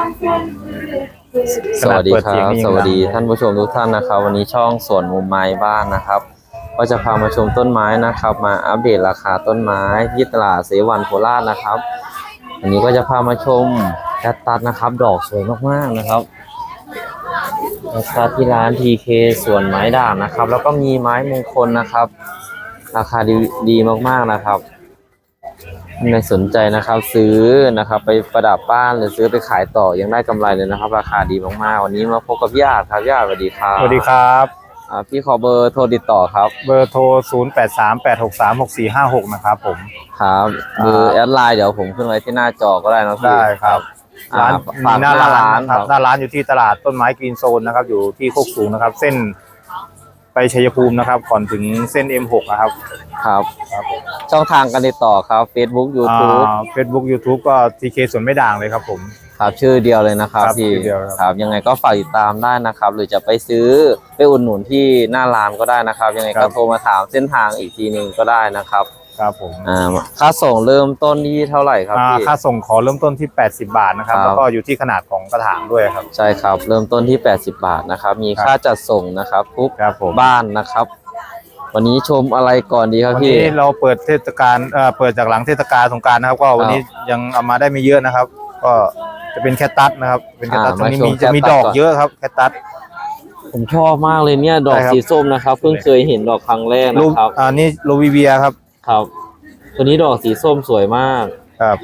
สวัสดีครับขนาดเปิดเสียงนี่ยังสวัสดีดังเลยท่านผู้ชมทุกท่านนะครับ วันนี้ช่องสวนมุมไม้บ้านนะครับ ก็จะพามาชมต้นไม้นะครับ มาอัปเดตราคาต้นไม้ที่ตลาดเสวันโคราชนะครับวันนี้ก็จะพามาชมแคตตัสนะครับ ดอกสวยมากๆนะครับแคตตัสที่ร้าน TK สวนไม้ด่างนะครับ แล้วก็มีไม้มงคลนะครับ ราคาดีดีมากๆนะครับ ท่านใครสนใจนะครับ ซื้อนะครับ ไปประดับบ้านหรือซื้อไปขายต่อยังได้กำไรเลยนะครับ ราคาดีมากๆ วันนี้มาพบกับพี่อาจครับพี่อาจสวัสดีครับสวัสดีครับอ่าพี่ขอเบอร์โทรติดต่อครับเบอร์โทร 0 8 3 8 6 3 6 4 5 6 นะครับผม ครับเบอร์แอดไลน์เดี๋ยวผมขึ้นไว้ที่หน้าจอก็ได้นะพี่ได้ครับอ่าร้านฝากมีหหน้าน้าร้าร้านนนะครับหน้าร้านอยู่ที่ตลาดต้นไม้กรีนโซนนะครับ อยู่ที่โคกสูงนะครับ เส้น ไปชัยภูมินะครับ ก่อนถึงเส้น M6 นะครับ ครับ ครับผมช่องทางการติดต่อครับ Facebook YouTube เฟซบุ๊กยูทูบก็ TK สวนไม่ด่างเลยครับผม ครับชื่อเดียวเลยนะครับครับพี่ชื่อเดียวครับ ครับยังไงก็ฝากติดตามได้นะครับ หรือจะไปซื้อไปอุดหนุนที่หน้าร้านก็ได้นะครับ ยังไงก็โทรมาถามเส้นทางอีกทีหนึ่งก็ได้นะครับ ครับผมอ่าค่าส่งเริ่มต้นที่เท่าไหร่ครับอ่าพี่ค่าส่งขอเริ่มต้นที่ 80 บาทนะครับครับแล้วก็อยู่ที่ขนาดของกระถางด้วยครับ ใช่ครับ เริ่มต้นที่ 80 บาทนะครับ มีครับค่าจัดส่งนะครับทุกครับผม บ้านนะครับ วันนี้ชมอะไรก่อนดีครับวันพี่ นี้เราเปิดเทศกาลเอ่อเปิดจากหลังเทศกาลสงกรารนะครับ ก็วันนี้ยังเอามาได้ไม่เยอะนะครับ ก็จะเป็นแคตตัสนะครับ เป็นแคตตัสอ่าตรงนี้มาชมมีจะมีแคตตัสดอกก่อน เยอะครับแคตตัส ผมชอบมากเลยเนี่ยดอกใช่ครับ สีส้มนะครับ เพิ่งเคยเห็นดอกครั้งแรกรูนะครับอ่านี่โรวิเวียครับ ครับ ตัวนี้ดอกสีส้มสวยมาก ครับ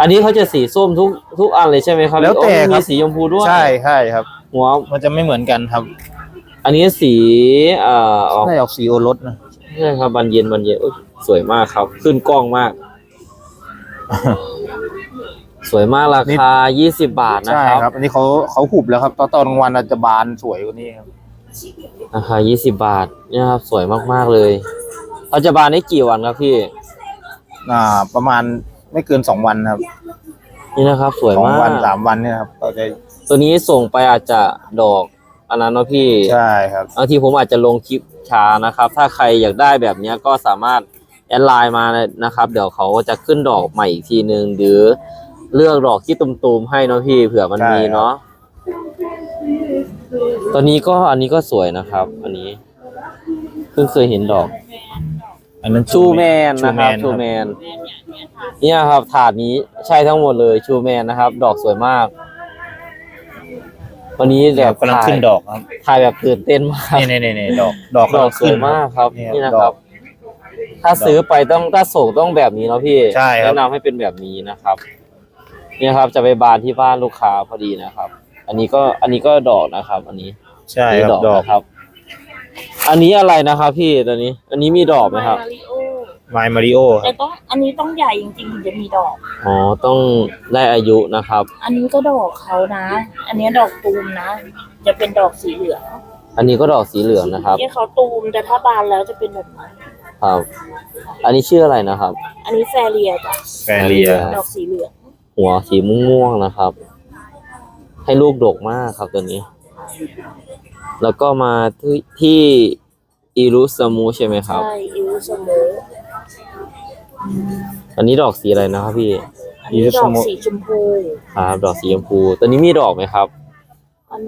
อันนี้เขาจะสีส้มทุกทุกอันเลยใช่ไหมครับแล้วแต่โอ้ครัมีบสีชมพูด้วยใช่ใช่ครับ หัว มันจะไม่เหมือนกันครับอันนี้สีเอ่อออกได้ออกสีโอรสนะ ใช่ครับบันเย็นบันเย็นอุ๊ยสวยมากครับ ขึ้นกล้องมาก สวยมากราคา 20 บาทนะใช่ครับ ครับ อันนี้เขาเขาหุบแล้วครับตอนตอนกลางวันอาจจะบานสวยกว่านี้ครับราคา 20 บาทเนี่ยครับ สวยมากๆเลย เราจะบานได้กี่วันครับพี่ อ่า ประมาณไม่เกินสองวันครับ นี่นะครับ สวยสองมากวันสามวันเนี่ยครับก็จะตัวนี้ส่งไปอาจจะดอกอันนั้นเนาะพี่ ใช่ครับ บางทีผมอาจจะลงคลิปช้านะครับ ถ้าใครอยากได้แบบเนี้ยก็สามารถแอดไลน์มานะครับ เดี๋ยวเขาจะขึ้นดอกใหม่อีกทีนึง หรือเลือกดอกที่ตุ่มๆให้เนาะพี่เผื่อมันใช่มีเนาะตัวนี้ก็อันนี้ก็สวยนะครับ อันนี้เพิ่งเคยเห็นดอก อันนั้นชูแมนนะครับชูแมนเนี่ยครับถาดนี้ใช่ทั้งหมดเลยชูแมนนะครับ ดอกสวยมาก วันนี้เดี๋แบยวบกำลังถ่ายขึ้นดอกครับถ่ายแบบตื่นเต้นมากนี่นี่นี่ดอกดอกดอกสวยมากครับนี่นี่นะดคอรับกถ้าซื้อไปต้องถ้าส่งต้องแบบนี้เนาะพี่ใช่ครับแนะนำให้เป็นแบบนี้นะครับ เนี่ยครับจะไปบานที่บ้านลูกค้าพอดีนะครับ อันนี้ก็อันนี้ก็ดอกนะครับ อันนี้ใช่นี่ครับดอกนะครับ อันนี้อะไรนะครับพี่ตัวนี้ อันนี้มีดอกไหมครับมาริโอไมมาริโอแต่ต้องอันนี้ต้องใหญ่จริงๆถึงจะมีดอก อ๋อต้องได้อายุนะครับ อันนี้ก็ดอกเขานะ อันนี้ดอกตูมนะ จะเป็นดอกสีเหลืองอันนี้ก็ดอกสีเหลืองนะครับที่เขาตูมแต่ถ้าบานแล้วจะเป็นแบบนี้ครับ อันนี้ชื่ออะไรนะครับ อันนี้แฟเรียจ้ะแฟเรียดอกสีเหลืองหัวสีม่วงๆนะครับ ให้ลูกดกมากครับตัวนี้ แล้วก็มาที่ที่อิรุสมูใช่ไหมครับ ใช่อิวสโมอันนี้ดอกสีอะไรนะครับพี่อันนี้ดอกสีชมพูครับดอกสีชมพูตัวนี้มีดอกไหมครับ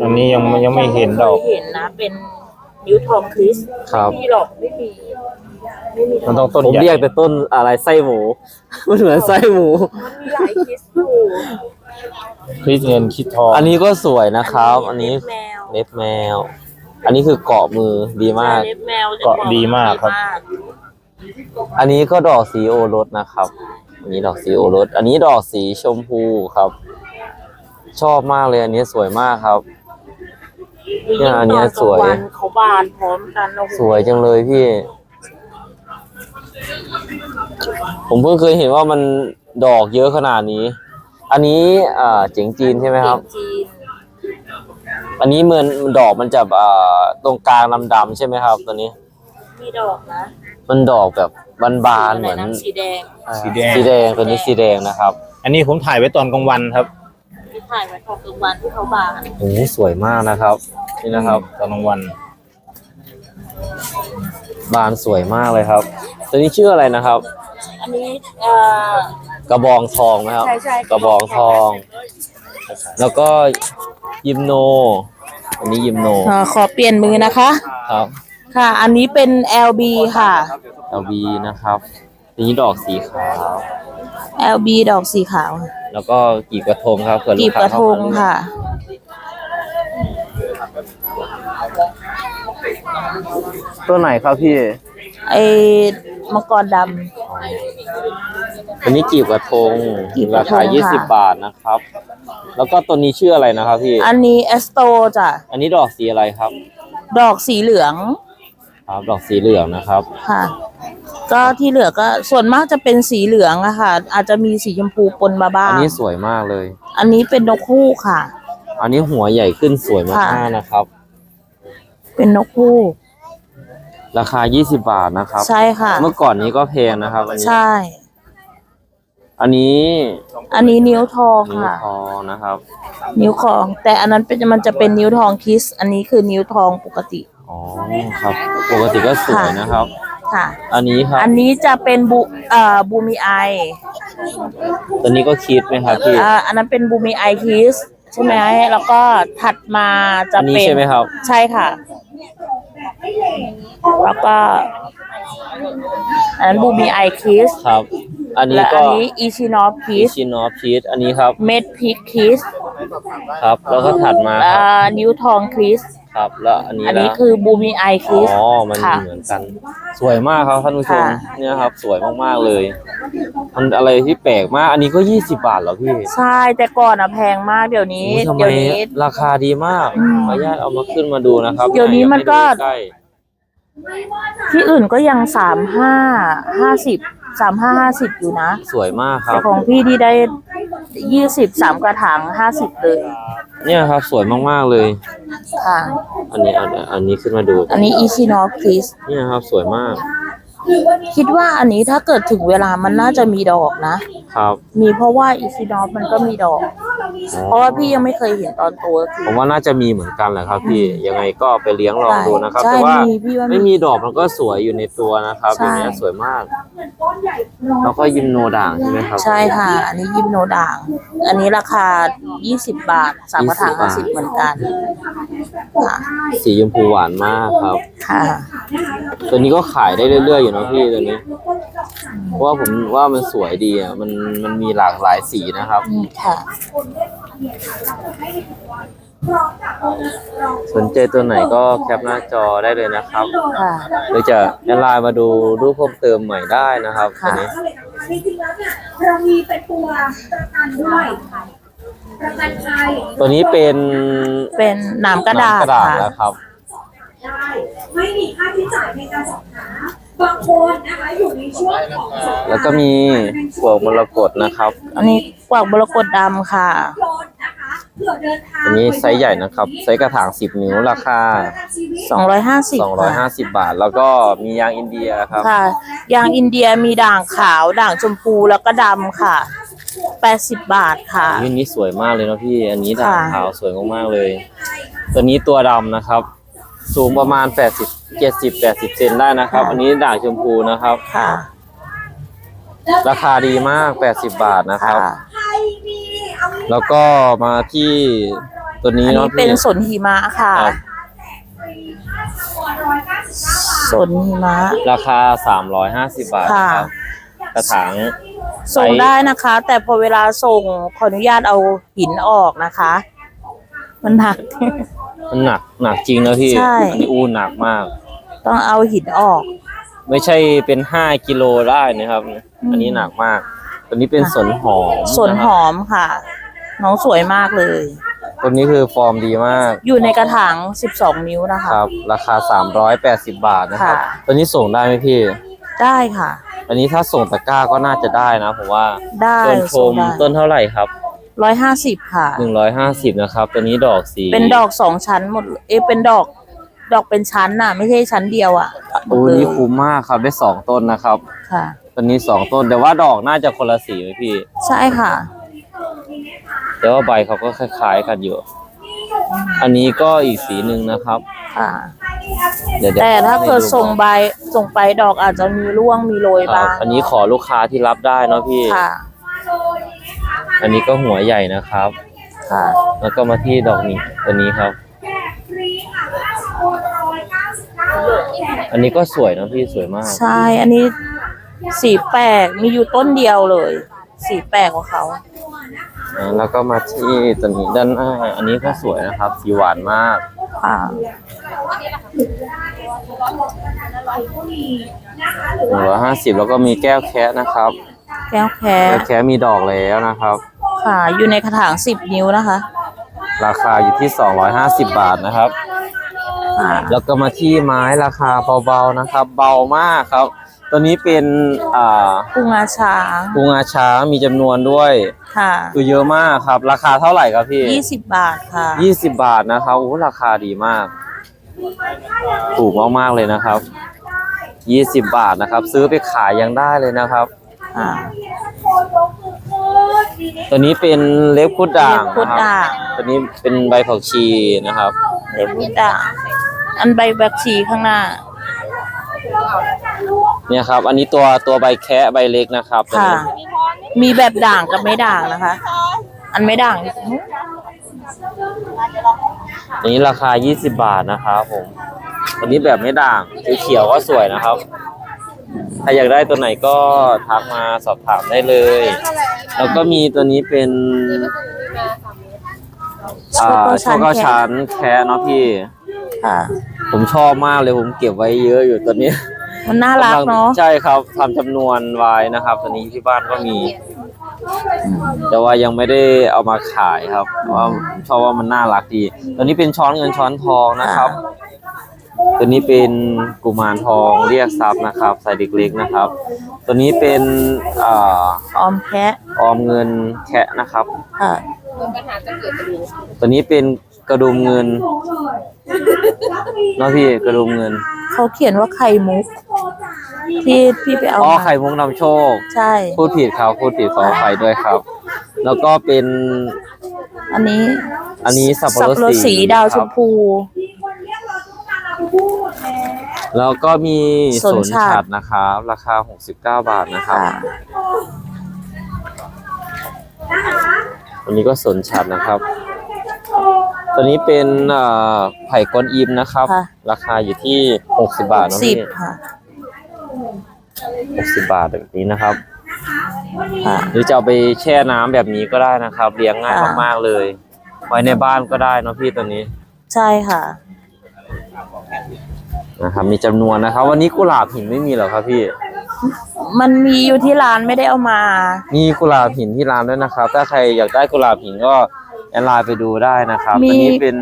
อันนี้ยังไม่ยังไม่เห็นดอกยังไม่เคยเห็นนะเป็นนิ้วทองคริสครับไม่มีหรอกไม่มีไม่มีดมันอต้อกงต้นผมใหญ่เรียกแต่ต้นอะไรไส้หมูมันเหมือนไส้หมูมันมีหลายคริสอยู่คริสเงินคิดทองอันนี้ก็สวยนะครับ อันนี้เล็บแมว เล็บแมว อันนี้คือเกาะมือดีมาก เล็บแมวจะเกาะดีมากครับ อันนี้ก็ดอกสีโอรสนะครับ อันนี้ดอกสีโอรส อันนี้ดอกสีชมพูครับ ชอบมากเลยอันนี้สวยมากครับ เนี่ยอันเนี้ยสวยตอนกลางนเขาบานพร้อมกันโอ้โหสวยจังเลยพี่ ผมเพิ่งเคยเห็นว่ามันดอกเยอะขนาดนี้ อันนี้อ่าเจ๋งจีนใช่ไหมครับ จีน อันนี้เหมือนดอกมันจะอ่าตรงกลางดำๆใช่ไหมครับตัวนี้ มีดอกนะมันดอกแบบบานๆเหมือนะไระสีแดงอ่าสีแดง สีแดงตัวนี้สีแดงนะครับอันนี้ผมถ่ายไว้ตอนกลางวันครับที่ถ่ายไว้ตอนกลางวันที่เขาบานโอ้โหสวยมากนะครับ นี่นะครับ ตอนกลางวัน บานสวยมากเลยครับ ตัวนี้ชื่ออะไรนะครับ อันนี้เอ่อกระบองทองไหมครับ ใช่ใช่กระบองทอง แล้วก็ยิมโน อันนี้ยิมโนอ่าขอเปลี่ยนมือนะคะ ครับ ค่ะ อันนี้เป็น LB ค่ะ LV นะครับอันนี้ดอกสีขาว LB ดอกสีขาวแล้วก็กีบกระทงครับเผื่อลูกีบค้ากระเข้าทมางค่ะ ตัวไหนครับพี่ ไอ้มังกรด อันนี้กีบกระทงกีบกราระทงคาค่ะ20 บาทนะครับ แล้วก็ตัวนี้ชื่ออะไรนะครับพี่ำอันนี้เอสโตจ้ะ อันนี้ดอกสีอะไรครับ ดอกสีเหลืองครับดอกสีเหลืองนะครับ ค่ะ ก็ที่เหลือก็ส่วนมากจะเป็นสีเหลืองอะค่ะ อาจจะมีสีชมพูปนมาบ้าอันงนี้สวยมากเลย อันนี้เป็นนกคู่ค่ะ อันนี้หัวใหญ่ขึ้นสวยมากค่ะๆนะครับ เป็นนกคู่ ราคา 20 บาทนะครับ ใช่ค่ะ เมื่อก่อนนี้ก็แพงนะครับอันนี้ ใช่ อันนี้อันนี้นิ้วทองนิ้วค่ะ ทองนะครับนิ้วทอง แต่อันนั้นเป็นมันจะเป็นนิ้วทองคิส อันนี้คือนิ้วทองปกติอ๋อครับ ปกติก็สวยนะครับ ค่ะ อันนี้ครับ อันนี้จะเป็นบูเอ่อบูมีไอตัวนี้ก็คิดไหมครับพี่อ่าอันนั้นเป็นบูมีไอคิสใช่ไหมแล้วก็ถัดมาจะอันนี้เป็น ใช่ไหมครับ ใช่ค่ะ แล้วก็อันนั้นบูมีไอคิส ครับ อันนี้และก็อันนี้อีชินอฟคิสชินอฟชีสอันนี้ครับ เม็ดพิกคิสครับ แล้วก็ถัดมาคอ่รับานิ้วทองคิสครับ แล้วอันนี้อันนี้ละคือบูมีไอคิสอ๋อ มันค่ะ เหมือนกัน สวยมากครับท่านผู้ชม ค่ะ เนี่ยครับ สวยมากๆเลย มันอะไรที่แปลกมาก อันนี้ก็ยี่สิบาทเหรอพี่ใช่แต่ก่อนอะแพงมากเดี๋ยวนี้ โอ้ยทำไมเดี๋ยวนี้ ราคาดีมากอืมขออนุญาตเอามาขึ้นมาดูนะครับเดี๋ยวนี้มันก็ ใกล้ที่อื่นก็ยังสามห้าห้าสิบ สามห้าห้าสิบอยู่นะๆสวยมากครัแต่บ ของพี่ที่ได้ยี่สิบสามกระถางห้าสิบเลยเนี่ยครับสวยมากๆเลย ค่ะ อันนี้อันอันนี้ขึ้นมาดู อันนี้อีชินอฟคิสเนี่ยครับสวยมาก คิดว่าอันนี้ถ้าเกิดถึงเวลามันน่าจะมีดอกนะ ครับ มีเพราะว่าอีชินอฟมันก็มีดอก เพราะว่าพี่ยังไม่เคยเห็นตอนโตสักที ผมว่าน่าจะมีเหมือนกันแหละครับพี่ยังไงก็ไปเลี้ยงลองดูนะครับ ใช่แต่ว่ามีพี่ว่ามีไม่มีดอกมันก็สวยอยู่ในตัวนะครับใช่ อย่างเงี้ยสวยมากแล้วก็ยิมโนด่างใช่ไหมครับ ใช่ค่ะ อันนี้ยิมโนด่าง อันนี้ราคายี่สิบบาทสามกระถาง20ห้าบาทสิบเหมือนกัน ค่ะ สีชมพูหวานมากครับ ค่ะ ตัวนี้ก็ขายได้เรื่อยๆอยู่นะพี่ตัวนี้เพราะว่าผมว่ามันสวยดีอะมันมันมีหลากหลายสีนะครับอืมค่ะ สนใจตัวไหนก็แคปหน้าจอได้เลยนะครับค่ะ หรือจะแอดไลน์มาดูรูปเพิ่มเติมใหม่ได้นะครับตัวค่ะ นี้จริงๆแล้วเนี่ยเรามีเป็นตัวประกันด้วยประกันภัยตัวนี้เป็นเป็นหนามกระดาษน้ำกระดาษค่ะแล้วครับ ได้ ไม่มีค่าใช้จ่ายในการสอบหาบางคนนะคะอยู่ในช่วงของสงกรานต์แล้วก็มีพวกมรกตนะครับ อันนี้กวากบรกตดำค่ะ โดนนะคะเผื่อเดินทางอันนี้ไซส์ใหญ่นะครับไซส์กระถาง 10 นิ้วราคาชีวิต250 250 บาท แล้วก็มียางอินเดียครับ ค่ะ ยางอินเดียมีด่างขาว ด่างชมพูแล้วก็ดำค่ะ 80 บาทค่ะ อันนี้สวยมากเลยเนาะพี่ อันนี้ด่างค่ะ ขาวสวยมากๆเลย ตัวนี้ตัวดำนะครับ สูงประมาณ 80 70 80 เซนได้นะครับ อันนี้ด่างชมพูนะครับ ค่ะ ราคาดีมาก 80 บาทนะครับค่ะใครมีเอาไว้แล้วก็มาที่ตัวนี้อันเนาะนี้เป็นพี่สนหิมะค่ะ ครับร้อยเก้าสิบเก้าบาทสนหิมะราคา 350 บาทนะครับกระถาง ส่งได้นะคะ แต่พอเวลาส่งขออนุญาตเอาหินออกนะคะ มันหนัก มันหนักหนักจริงนะพี่ใช่ อันนี้อู้หนักมาก ต้องเอาหินออก ไม่ใช่เป็นห้ากิโลได้นะครับ อันนี้หนักมากตัวนี้เป็นค่ะสนหอมสนหอมค่ะ น้องสวยมากเลยตัวนี้คือฟอร์มดีมากอยู่ในกระถาง 12 นิ้วนะคะ ครับ ราคา 380 บาทนะครับ ค่ะ ตัวนี้ส่งได้ไหมพี่ ได้ค่ะ อันนี้ถ้าส่งตะกร้าก็น่าจะได้นะผมว่าได้ต้นชส่งมได้ต้นเท่าไหร่ครับ ร้อยห้าสิบค่ะ150นะครับ ตัวนี้ดอกสีเป็นดอกสองชั้นหมดเลยเอยเป็นดอก ดอกเป็นชั้นน่ะ ไม่ใช่ชั้นเดียวอะหมโอ้ดเลยนี่คุ้มมากครับได้สองต้นนะครับ ค่ะ ตัวนี้สองต้นแต่ว่าดอกน่าจะคนละสีไหมพี่ ใช่ค่ะ แต่ว่าใบเขาก็คล้ายๆกันอยู่ อันนี้ก็อีกสีหนึ่งนะครับ ค่ะ เดี๋ยวเดี๋ยวแต่ถ้าให้เกิดดูส่งใบส่งไปดอกอาจจะมีร่วงมีโรยครับ้าบงอันนี้ขอลูกค้าที่รับได้เนาะพี่ ค่ะ อันนี้ก็หัวใหญ่นะครับค่ะแล้วก็มาที่ดอกนี้ตัวนี้ครับแจกฟรีค่ะค่าโอนร้อยเก้าสิบเก้าบาทแจกอันนี้ก็สวยนะพี่สวยมาก ใช่ อันนี้สีแปลกมีอยู่ต้นเดียวเลย สีแปลกของเขาอ่าแล้วก็มาที่ตัวนี้ด้านหน้าอันนี้ก็สวยนะครับ สีหวานมาก ค่ะหนึ่งร้อยห้าสิบแล้วก็มีแก้วแคะนะครับ แก้วแคแก้วแคะมีดอกแล้วนะครับ ค่ะอยู่ในกระถางสิบนิ้วนะคะ ราคาอยู่ที่สองร้อยห้าสิบบาทนะครับ ค่ะแล้วก็มาที่ไม้ราคาเบาๆนะครับ เบามากครับ ตัวนี้เป็นอ่ากุ้งอาช้างปูงาช้างมีจำนวนด้วยค่ะคือเยอะมากครับ ราคาเท่าไหร่ครับพี่ ยี่สิบบาทค่ะ ยี่สิบบาทนะครับโอ้ราคาดีมาก ถูกมากๆเลยนะครับยี่สิบบาทนะครับ ซื้อไปขายยังได้เลยนะครับ ค่ะตัวนี้เป็นเล็บคุดด่างเล็บคุดนะครับด่างตัวนี้เป็นใบผักชีนะครับเล็บพุดด่างอันใบแบกชีข้างหน้า เนี่ยครับ อันนี้ตัวตัวใบแคะใบเล็กนะครับตัวค่ะ นี้มีแบบด่างกับไม่ด่างนะคะ อันไม่ด่างอันนี้ราคา 20 บาทนะครับผม ตัวนี้แบบไม่ด่างเขียวๆก็สวยนะครับ ถ้าอยากได้ตัวไหนก็ทักมาสอบถามได้เลย แล้วก็มีตัวนี้เป็นอ่าโชชั้นคเก้าแคะชั้นแคะเนาะพี่ค่ะผมชอบมากเลยผมเก็บไว้เยอะอยู่ตัวนี้มันน่ารักเนาะใช่ครับทำจำนวนไว้นะครับ ตัวนี้ที่บ้านก็มี แต่ว่ายังไม่ได้เอามาขายครับเพราะว่าผมชอบว่ามันน่ารักดีตัวนี้เป็นช้อนเงินช้อนทองนะครับ ตัวนี้เป็นกุมารทองเรียกทรัพย์นะครับใส่เด็กเล็กนะครับ ตัวนี้เป็นอ่าออมแคะออมเงินแคะนะครับ ค่ะตัวนี้เป็นกระดุมเงินเนาะพี่กระดุมเงินเขาเขียนว่าไข่มุกที่พี่ไปเอาอ๋อมาไข่มุกนำโชคใช่ พูดผิดครับพูดผิดขออภัยด้วยครับ แล้วก็เป็นอันนี้อันนี้สับปะรดรดสีสีดาวชครัมบพู แล้วก็มีสสนนฉัตรฉัดนะครับ ราคา 69 บาทนะครับค่ะตัวนี้ก็สนฉัดนะครับ ตัวนี้เป็นเอ่อไผ่ก้อนอิมนะครับค่ะราคาอยู่ที่ 60 บาทเนอะสิพี่บค่ะ60 บาทแบบนี้นะครับค่ะหรือจะเอาไปแช่น้ำแบบนี้ก็ได้นะครับ เลี้ยงง่ายค่ะมากๆเลย ไว้ในบ้านก็ได้เนอะพี่ตัวนี้ ใช่ค่ะ นะครับ มีจำนวนนะครับ วันนี้กุหลาบหินไม่มีเหรอครับพี่ มันมีอยู่ที่ร้านไม่ได้เอามา มีกุหลาบหินที่ร้านด้วยนะครับ ถ้าใครอยากได้กุหลาบหินก็แอดไลน์ไปดูได้นะครับมี อันนี้เป็น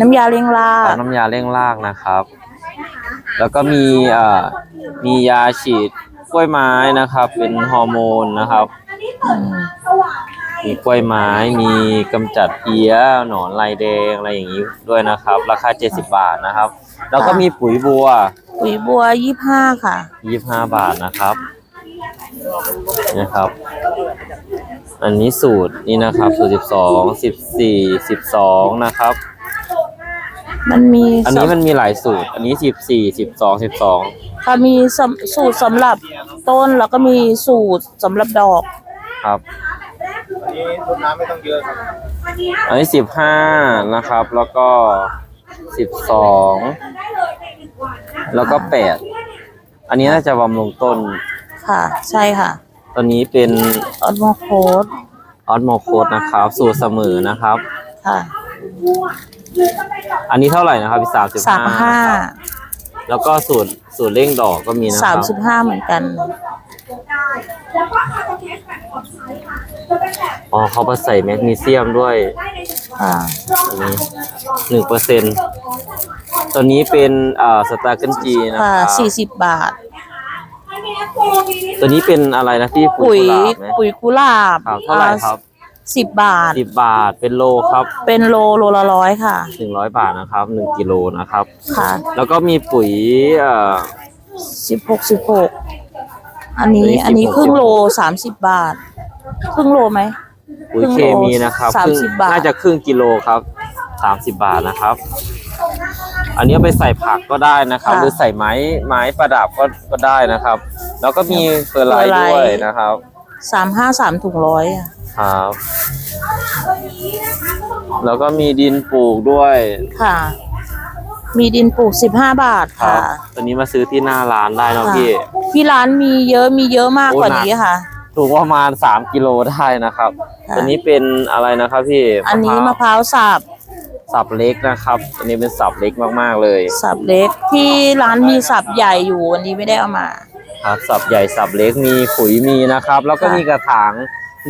น้ำยาเลี้ยงลาขอบงน้ำยาเร่งรากนะครับ แล้วก็มีเอ่อมียาฉีดกล้วยไม้นะครับ เป็นฮอร์โมนนะครับอืมมีกล้วยไม้มีกำจัดเพี้ยหนอนลายแดงอะไรอย่างนี้ด้วยนะครับ ราคา 70 บาทนะครับ แล้วก็มีปุ๋ยบัว ปุ๋ยบัวยี่ห้าค่ะ25บาทนะครับนะครับ อันนี้สูตรนี่นะครับ สูตร12 14 12นะครับ มันมีอันนี้สำมันมีหลายสูตร อันนี้14 12 12ค่ะมีสำสูตรสำหรับต้นแล้วก็มีสูตรสำหรับดอกครับอันนี้รดน้ำไม่ต้องเยอะครับ อันนี้15นะครับ แล้วก็ 12แล้วก็8อันนี้น่าจะบำรุงต้น ค่ะ ใช่ค่ะตัวนี้เป็นออดโมโคดออสโมโคดนะครับ สูตรเสมอนะครับ ค่ะ อันนี้เท่าไหร่นะครับพี่สามสิบสามห้าแล้วก็สูตรสูตรเร่งดอกก็มีนะคสารัมบ สิบห้าเหมือนกันแล้วก็คาร์บอนเทสแบบของใช้ค่ะจะเป็นแบบอ๋อเขาไปใส่แมกนีเซียมด้วย ได้ในหนึ่งวันค่ะอันนี้หนึ่งเปอร์เซ็นตัวนี้เป็นอ่าสตาร์เกิลจีนะคค่ะรับสี่สิบบาทให้มีแอปโฟมีตัวนี้เป็นอะไรนะพี่ปุ๋ยกุหลาบไหมปุ๋ยกุหลาบครับเท่าไหร่ครับสิบบาท สิบบาทเป็นโลครับเป็นโลโลละร้อยค่ะ หนึ่งร้อยบาทนะครับหนึ่งกิโลนะครับ ค่ะแล้วก็มีปุ๋ยเอ่อ สิบหกสิบหกอันนี้อันนี้อันนี้16 ครึ่งโลสามสิบบาท ครึ่งโลไหม ปุ๋ยเคมีนะครับสามครึ่งสิบบาท น่าจะครึ่งกิโลครับสามสิบบาทนะครับ อันนี้เอาไปใส่ผักก็ได้นะครับหรือใส่ไม้ไม้ประดับก็ก็ได้นะครับ แล้วก็มีเฟอร์ไลท์ด้วยนะครับสามห้าสามถุงร้อยอะครับนี้นะคะก็ต้องขอแล้วก็มีดินปลูกด้วยค่ะ มีดินปลูกสิบห้าบาทครัค่ะ บตัวนี้มาซื้อที่หน้าร้านได้เนาะค่ะ พี่ ที่ร้านมีเยอะมีเยอะมากโอ้กว่าหนัก นี้ค่ะ ถูกประมาณสามกิโลได้นะครับค่ะตัวนี้เป็นอะไรนะครับพี่ อันนี้มะพร้าวร้าวสับสับเล็กนะครับตัวนี้เป็นสับเล็กมากๆเลย สับเล็กที่ร้านมีสับใหญ่อยู่วันนี้ไม่ได้เอามาครับสับใหญ่สับเล็กมีขุยมีนะครับ แล้วก็ค่ะมีกระถาง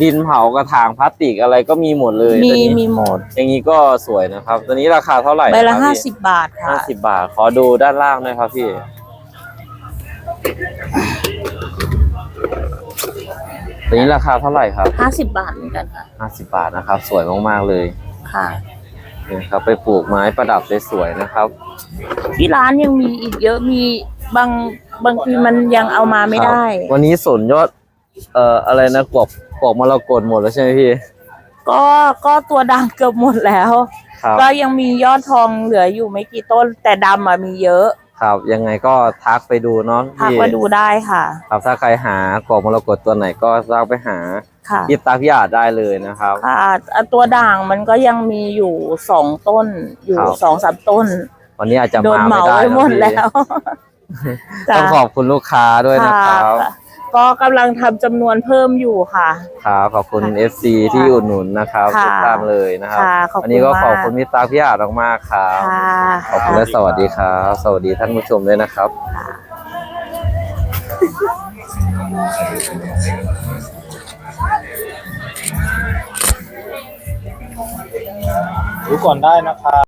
ดินเผากระถางพลาสติกอะไรก็มีหมดเลยมีตัวนี้มีหมด อย่างนี้ก็สวยนะครับ ตัวนี้ราคาเท่าไหร่ใบละนคห้ารับสิพี่บบาทค่ะห้าสิบบาท ขอดูด้านล่างหน่อยครับพี่ ตัวนี้ราคาเท่าไหร่ครับห้าสิบบาทเหมือนกันค่ะห้าสิบบาทนะครับ สวยมากๆเลยค่ะนี่ครับไปปลูกไม้ประดับสวยๆนะครับ ที่ร้านยังมีอีกเยอะมีบางบางทีมันยังเอามาไม่ได้ครับวันนี้สนยอด เอ่ออะไรนะกวบกวบมรกตหมดแล้วใช่ไหมพี่ ก็ก็ตัวด่างเกือบหมดแล้ว ครับ ก็ยังมียอดทองเหลืออยู่ไม่กี่ต้น แต่ดำอะมีเยอะ ครับ ยังไงก็ทักไปดูเนาะทักพี่มาดูได้ค่ะ ครับถ้าใครหากวบมรกตตัวไหนก็ทักไปหาค่ะพี่ตาพี่อาจได้เลยนะครับ ค่ะอะตัวด่างมันก็ยังมีอยู่สองต้น อยู่ครับ สองสามต้น วันนี้อาจจะโดนมาเหไม่มาได้ไปนะหมดพี่แล้ว ต้องขอบคุณลูกค้าด้วยนะครับ ค่ะ ก็กำลังทำจำนวนเพิ่มอยู่ค่ะ ครับขอบคุณ FC ที่อุดหนุนนะครับค่ะทุกท่านเลยนะครับ ค่ะขอบคุณวันนี้ก็มากขอบคุณพี่ตาพี่อาจมากๆครับค่ะ ขอบคุณและสวัสดีครับ สวัสดีท่านผู้ชมด้วยนะครับดูก่อนได้นะครับ